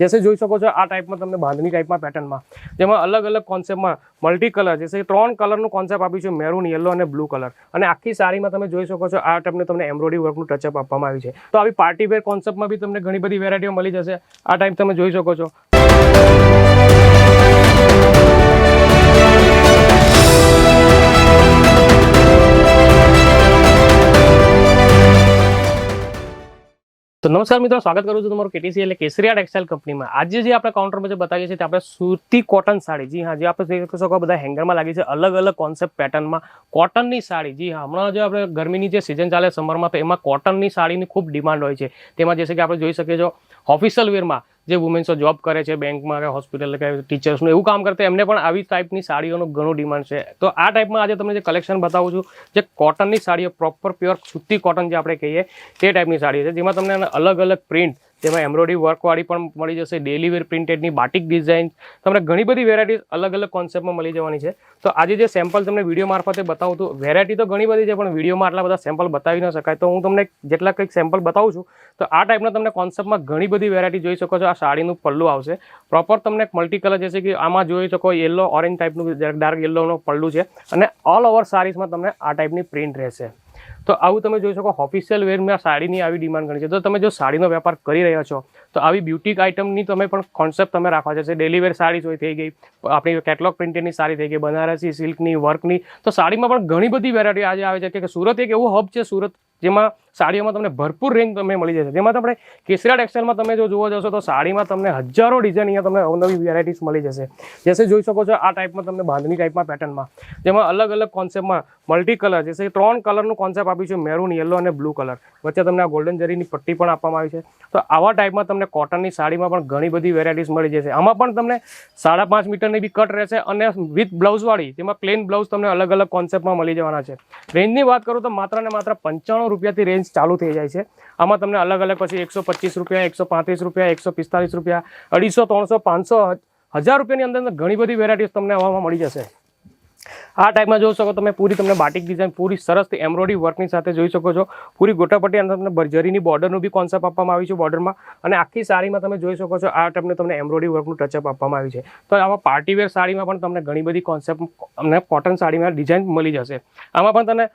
જેસે જોઈ શકો છો આ ટાઈપમાં તમને બાંધણી ટાઈપમાં પેટર્નમાં જેમાં અલગ અલગ કોન્સેપ્ટમાં મલ્ટી કલર જેસે ત્રણ કલરનું કોન્સેપ્ટ આપ્યું છે મેરૂન યલો અને બ્લુ કલર અને આખી સાડીમાં તમે જોઈ શકો છો, આ ટાઈપનું તમને એમ્બ્રોઇડરી વર્કનું ટચઅપ આપવામાં આવ્યું છે. તો આવી પાર્ટી વેર કોન્સેપ્ટમાં બી તમને ઘણી બધી વેરાયટીઓ મળી જશે. આ ટાઈપ તમે જોઈ શકો છો. તો નમસ્કાર મિત્રો, સ્વાગત કરું છું તમારું કેટીસી એટલે કેસરીયા ટેક્સટાઇલ કંપનીમાં. આજે જે આપણે કાઉન્ટરમાં જે બતાવીએ છીએ આપણે સુરતી કોટન સાડી. જી હા, જે આપણે જોઈ શકો બધા હેંગરમાં લાગી છે અલગ અલગ કોન્સેપ્ટ પેટર્નમાં કોટનની સાડી. જી હા, હમણાં જે આપણે ગરમીની જે સિઝન ચાલે સમરમાં તો એમાં કોટનની સાડીની ખૂબ ડિમાન્ડ હોય છે. તેમાં જેસે કે આપણે જોઈ શકીએ છો ઓફિશિયલ વેરમાં જે વુમેન્સો જોબ કરે છે બેંકમાં કે હોસ્પિટલ કે ટીચર્સનું એવું કામ કરતા, એમને પણ આવી ટાઈપની સાડીઓનો ઘણો ડિમાન્ડ છે. તો આ ટાઈપમાં આજે તમને જે કલેક્શન બતાવું છું, જે કોટનની સાડીઓ પ્રોપર પ્યોર સુતી કોટન જે આપણે કહીએ, તે ટાઈપની સાડી છે, જેમાં તમને અલગ અલગ પ્રિન્ટ તેમાં એમ્બ્રોઇડરી વર્કવાળી પણ મળી જશે ડેલી વેર પ્રિન્ટેડની બાટિક ડિઝાઇન તમને ઘણી બધી વેરાયટીઝ અલગ અલગ કોન્સેપ્ટમાં મળી જવાની છે. તો આજે જે સેમ્પલ તમને વીડિયો મારફતે બતાવું છું વેરાયટી તો ઘણી બધી છે, પણ વિડીયોમાં આટલા બધા સેમ્પલ બતાવી ન શકાય. તો હું તમને જેટલા કંઈક સેમ્પલ બતાવું છું, તો આ ટાઈપના તમને કોન્સેપ્ટમાં ઘણી બધી વેરાયટી જોઈ શકો છો. આ સાડીનું પલ્લું આવશે. પ્રોપર તમને મલ્ટી કલર જશે કે આમાં જોઈ શકો યલો ઓરેન્જ ટાઈપનું ડાર્ક યલોનું પલ્લું છે. અને ઓલ ઓવર સાડીઝમાં તમને આ ટાઈપની પ્રિન્ટ રહેશે. તો આવું તમે જોઈ શકો ઓફિશિયલ વેરમાં સાડીની આવી ડિમાન્ડ ઘણી છે. તો તમે જો સાડીનો વેપાર કરી રહ્યા છો, તો આવી બ્યુટી આઇટમની તમે પણ કોન્સેપ્ટ તમે રાખવા જશે. ડેલી વેર સાડી જોઈ થઈ ગઈ. આપણી કેટલોગ પ્રિન્ટેડની સાડી થઈ ગઈ, બનારસી સિલ્કની વર્કની તો સાડીમાં પણ ઘણી બધી વેરાયટી આજે આવે છે. કે સુરત એક એવું હબ છે, સુરત જેમાં સાડીઓમાં તમને ભરપૂર રેન્જ તમને મળી જશે જેમાં તમને કેસરા ટેક્સટાઇલમાં તમે જો જોવા જશો તો સાડીમાં તમને હજારો ડિઝાઇન અહીંયા તમને અવનવી વેરાયટીઝ મળી જશે. જેસે જોઈ શકો છો આ ટાઈપમાં તમને બાંધણી ટાઈપમાં પેટર્નમાં જેમાં અલગ અલગ કોન્સેપ્ટમાં મલ્ટી કલર જેસે ત્રણ કલરનું કોન્સેપ્ટ આપ્યું છે મેરૂન યલો અને બ્લુ કલર વચ્ચે તમને આ ગોલ્ડન જરીની પટ્ટી પણ આપવામાં આવી છે. તો આવા ટાઈપમાં તમને કોટનની સાડીમાં પણ ઘણી બધી વેરાયટીઝ મળી જશે. આમાં પણ તમને સાડા પાંચ મીટરની બી કટ રહેશે અને વિથ બ્લાઉઝવાળી જેમાં પ્લેન બ્લાઉઝ તમને અલગ અલગ કોન્સેપ્ટમાં મળી જવાના છે. રેન્જની વાત કરું તો માત્ર ને માત્ર પંચાણું રૂપિયાથી રેન્જ ચાલુ થઈ જાય છે. આમાં તમને અલગ અલગ પછી એકસો પચીસ રૂપિયા, એકસો પાંત્રીસ રૂપિયા, એકસો પિસ્તાલીસ રૂપિયા, અઢીસો, ત્રણસો, પાંચસો હજાર રૂપિયાની અંદર ઘણી બધી વેરાયટીઝ તમને આવવામાં મળી જશે. આ ટાઈપમાં જોઈ શકો તમે પૂરી તમને બાટિક ડિઝાઇન પૂરી સરસ એમ્બ્રોઇડરી વર્કની સાથે જોઈ શકો છો. પૂરી ગોટાપટ્ટી અંદર તમને જરીની બોર્ડરનું બી કોન્સેપ્ટ આપવામાં આવ્યું છે બોર્ડરમાં અને આખી સાડીમાં તમે જોઈ શકો છો આ ટાઈપને તમને એમ્બ્રોઇડરી વર્કનું ટચઅપ આપવામાં આવ્યું છે. તો આવા પાર્ટી વેર સાડીમાં પણ તમને ઘણી બધી કોન્સેપ્ટ અમને કોટન સાડીમાં ડિઝાઇન મળી જશે. આમાં પણ તમને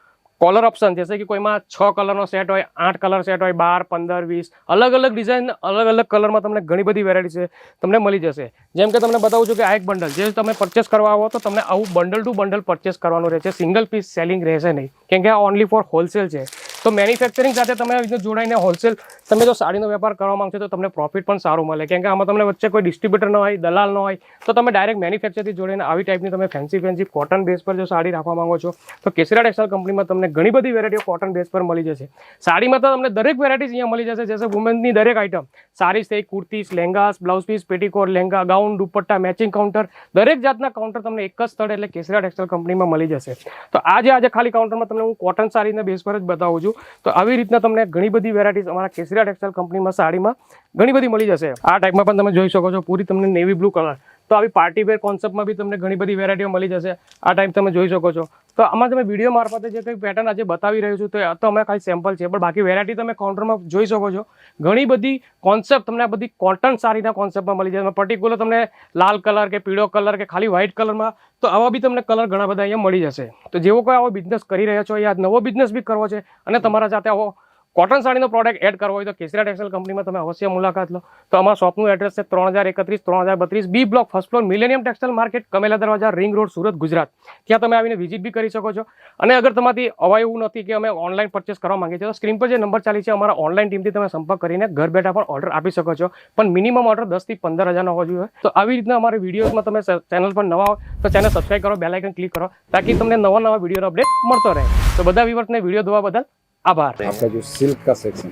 કલર ઓપ્શન જશે કે કોઈમાં છ કલરનો સેટ હોય, આઠ કલર સેટ હોય, બાર, પંદર, વીસ, અલગ અલગ ડિઝાઇન અલગ અલગ કલરમાં તમને ઘણી બધી વેરાયટી છે, તમને મળી જશે. જેમ કે તમને બતાવું છું કે આ એક બંડલ જે તમે પરચેસ કરવા આવો તો તમને આવું બંડલ ટુ બંડલ પરચેસ કરવાનું રહેશે. સિંગલ પીસ સેલિંગ રહેશે નહીં. કેમ કે આ ઓનલી ફોર હોલસેલ છે. તો મેન્યુફેક્ચરિંગ સાથે તમે આવી રીતે જોડાઈને હોલસેલ તમે જો સાડીનો વેપાર કરવા માંગશો તો તમને પ્રોફિટ પણ સારું મળે. કેમ કે આમાં તમને વચ્ચે કોઈ ડિસ્ટ્રીબ્યુટર ન હોય, દલાલ ન હોય, તો તમે ડાયરેક્ટ મેન્યુફેક્ચરથી જોડીને આવી ટાઈપની તમે ફેન્સી ફેન્સી કોટન બેઝ પર જો સાડી રાખવા માંગો છો, તો કેસરા ટેક્સટાઇલ કંપનીમાં તમને ઘણી બધી વેરાયટીઓ કોટન બેઝ પર મળી જશે. સાડીમાં તો તમને દરેક વેરાયટીઝ અહીંયા મળી જશે, જેસે વુમેનની દરેક આઇટમ સારી થઈ kurtis lehengas blouse piece petticoat lehenga gown dupatta matching counter દરેક જાતના કાઉન્ટર તમને એક જ સ્થળ એટલે કેસરા ટેક્સટાઇલ કંપનીમાં મળી જશે. તો આજે આજે ખાલી કાઉન્ટરમાં તમને હું કોટન સાડીના બેઝ પર જ બતાવું છું. તો આવી રીતના તમને ઘણી બધી વેરાયટીઝ અમારા કેસરિયા ટેક્સટાઇલ કંપનીમાં સાડીમાં ઘણી બધી મળી જશે. આ ટાઈપમાં પણ તમે જોઈ શકો છો, પૂરી તમને નેવી બ્લુ કલર તો આવી પાર્ટી વેર કોન્સેપ્ટમાં બી તમને ઘણી બધી વેરાયટીઓ મળી જશે. આ ટાઈપ તમે જોઈ શકો છો. તો આમાં તમે વીડિયો મારફતે જે કંઈ પેટર્ન આજે બતાવી રહ્યું છું, તો આ તો અમે ખાલી સેમ્પલ છે, પણ બાકી વેરાયટી તમે કાઉન્ટરમાં જોઈ શકો છો. ઘણી બધી કોન્સેપ્ટ તમને આ બધી કોટન સારીના કોન્સેપ્ટમાં મળી જશે પર્ટિક્યુલર તમને લાલ કલર કે પીળો કલર કે ખાલી વ્હાઇટ કલરમાં તો આવા બી તમને કલર ઘણા બધા અહીંયા મળી જશે. તો જેવો કોઈ આવો બિઝનેસ કરી રહ્યા છો, યા નવો બિઝનેસ બી કરવો છે, અને તમારા સાથે આવો કોટન સાડીનો પ્રોડક્ટ એડ કરવો હોય તો કેસરા ટેક્સટાઇલ કંપનીમાં તમે અવશ્ય મુલાકાત લો. તો અમારા શોપનું એડ્રેસ છે ત્રણ હજાર એકત્રીસ, ત્રણ હજાર બત્રીસ B block first floor millennium textile market Kamela Darwaja ring road Surat, Gujarat. ત્યાં તમે આવીને વિઝિટ બી કરી શકો છો. અને અગર તમારી અવાય એવું નથી કે અમે ઓનલાઈન પરચેસ કરવા માંગીએ છીએ, તો સ્ક્રીન પર જે નંબર ચાલી છે, અમારા ઓનલાઈન ટીમથી તમે સંપર્ક કરીને ઘર બેઠા પણ ઓર્ડર આપી શકો છો. પણ મિનિમમ ઓર્ડર દસથી પંદર હજારનો હોવો જોઈએ. તો આવી રીતના અમારી વિડીયોઝમાં તમે ચેનલ પર નવા હોય તો ચેનલ સબસ્ક્રાઈબ કરો બેલાઇકન ક્લિક કરો, તાકી તમને નવા નવા વિડીયોનો અપડેટ મળતો રહે. તો બધા વિવર્સને વીડિયો જોવા બદલ आभार। आपका जो सिल्क का सेक्शन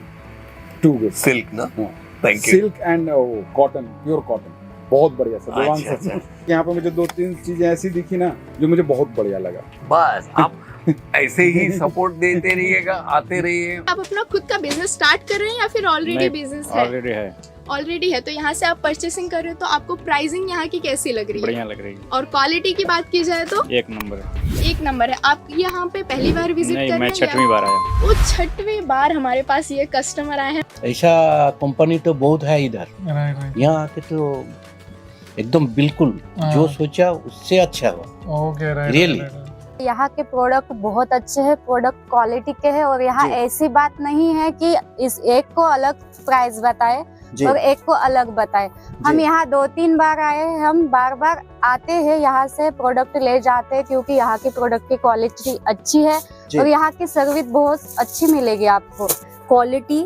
टू सिल्क ना? Thank you silk and cotton pure cotton बहुत बढ़िया सर अच्छा, अच्छा। यहाँ पे मुझे दो तीन चीज़ें ऐसी दिखी ना जो मुझे बहुत बढ़िया लगा। बस आप ऐसे ही सपोर्ट देते रहिएगा आते रहिए। आप अपना खुद का बिज़नेस स्टार्ट कर रहे हैं या फिर ऑलरेडी बिज़नेस है? ऑलरेडी है। ऑलरेडी है तो यहाँ से आप परचेसिंग कर रहे हो तो आपको प्राइसिंग यहाँ की कैसी लग रही है? बढ़िया लग रही है। और क्वालिटी की बात की जाए तो? एक नंबर है। एक नंबर है। आप यहाँ पे पहली बार विज़िट नहीं कर मैं रहे हैं छठवीं बार आया वो छठवीं बार हमारे पास ये कस्टमर आए हैं? ऐसा कंपनी तो बहुत है इधर। यहाँ आके तो एकदम बिल्कुल हाँ। जो सोचा उससे अच्छा हुआ। Okay Really? यहाँ के प्रोडक्ट बहुत अच्छे हैं प्रोडक्ट क्वालिटी के हैं और यहाँ ऐसी बात नहीं है कि इस एक को अलग प्राइस बताए और एक को अलग बताए। हम यहाँ दो तीन बार आए हैं हम बार बार आते हैं यहाँ से प्रोडक्ट ले जाते हैं क्योंकि यहाँ के प्रोडक्ट की क्वालिटी अच्छी है और यहाँ की सर्विस बहुत अच्छी मिलेगी आपको। क्वालिटी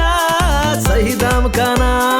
सही दाम का नाम केसरिया